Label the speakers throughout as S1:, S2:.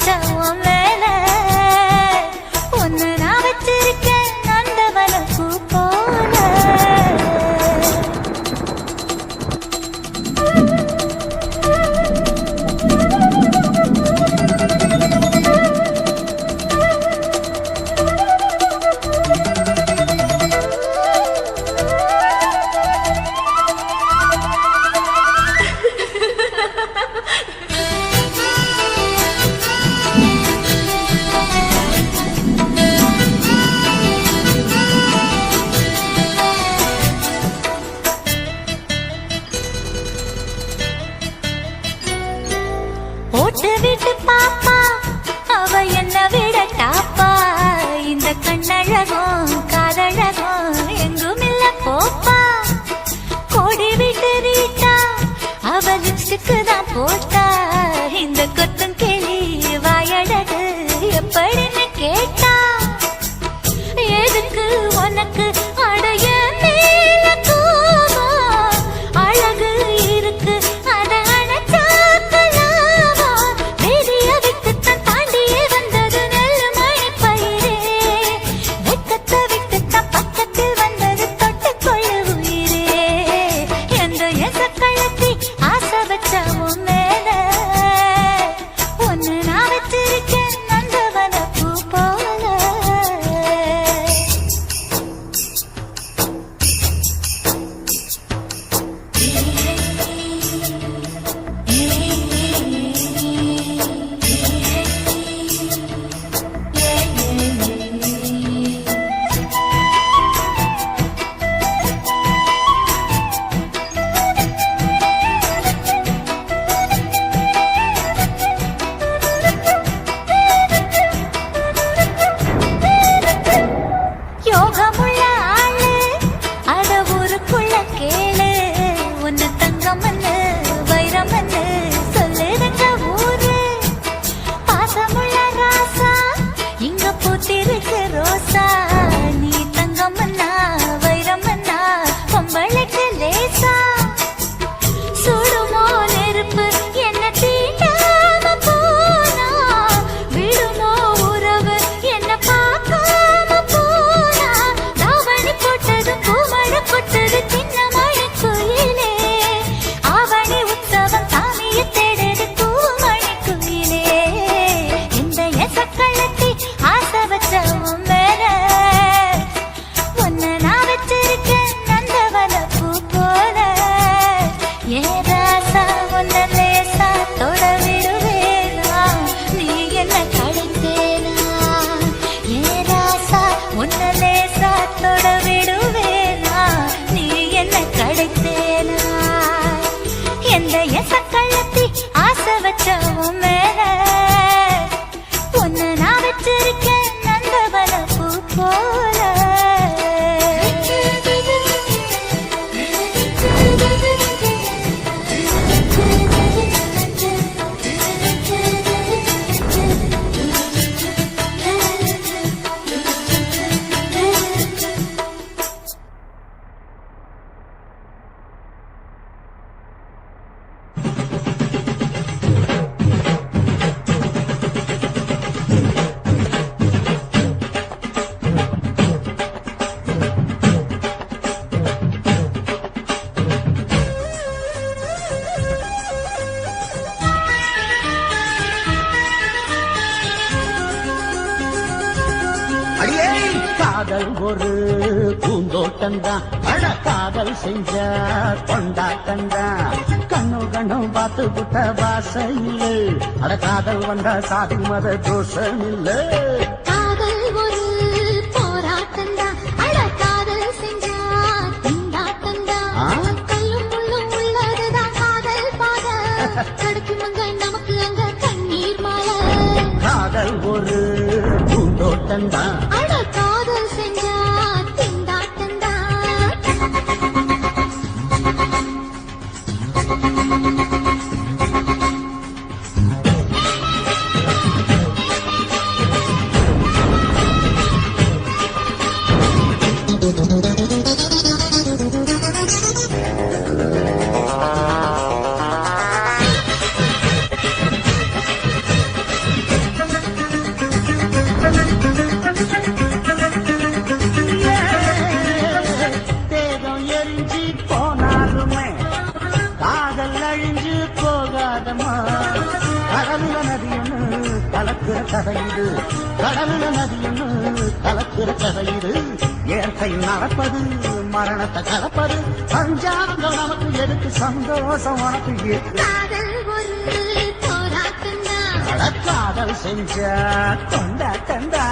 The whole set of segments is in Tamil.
S1: 但我
S2: 们。
S3: காதல் ஒரு பூந்தோட்டந்தான் அழ காதல் செஞ்ச கொண்டா கண்டா கண்ணு கண்ணும் பார்த்து விட்ட வாசம் இல்லை அட காதல் வந்தா சாதி மத தோஷம் இல்லை
S1: ஒரு
S3: பூந்தோட்டம் கடலுல நதி ஒண்ணு கலக்கிற கதை இது கடலுல நதி ஒண்ணு கலக்கிற கதை இது இயற்கை நடப்பது மரணத்தை கலப்பது பஞ்சாங்கம் நமக்கு எதுக்கு சந்தோஷம் உனக்கு
S4: காதல்
S3: செஞ்ச கொண்டாட்டண்டா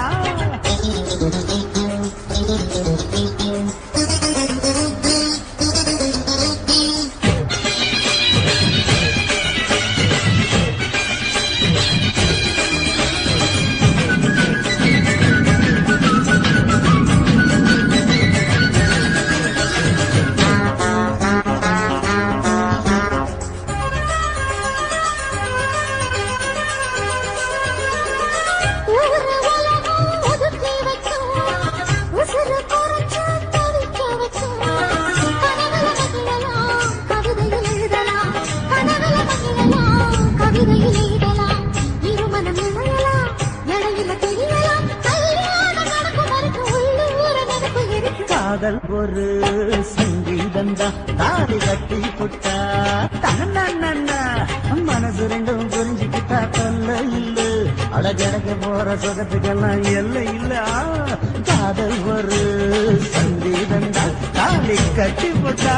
S3: காதல் ஒரு சங்கீதந்தா தாடி கட்டி புட்டா தன்னா மனசு ரெண்டும் புரிஞ்சுக்கிட்டா தொல்ல இல்ல. அழகழக போற சொகத்துக்கெல்லாம் எல்லை இல்ல. காதல் ஒரு சங்கீதந்தா தாடி கட்டி புட்டா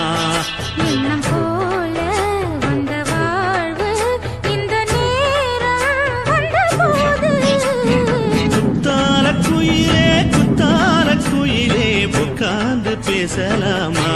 S5: చెప్పేసలమా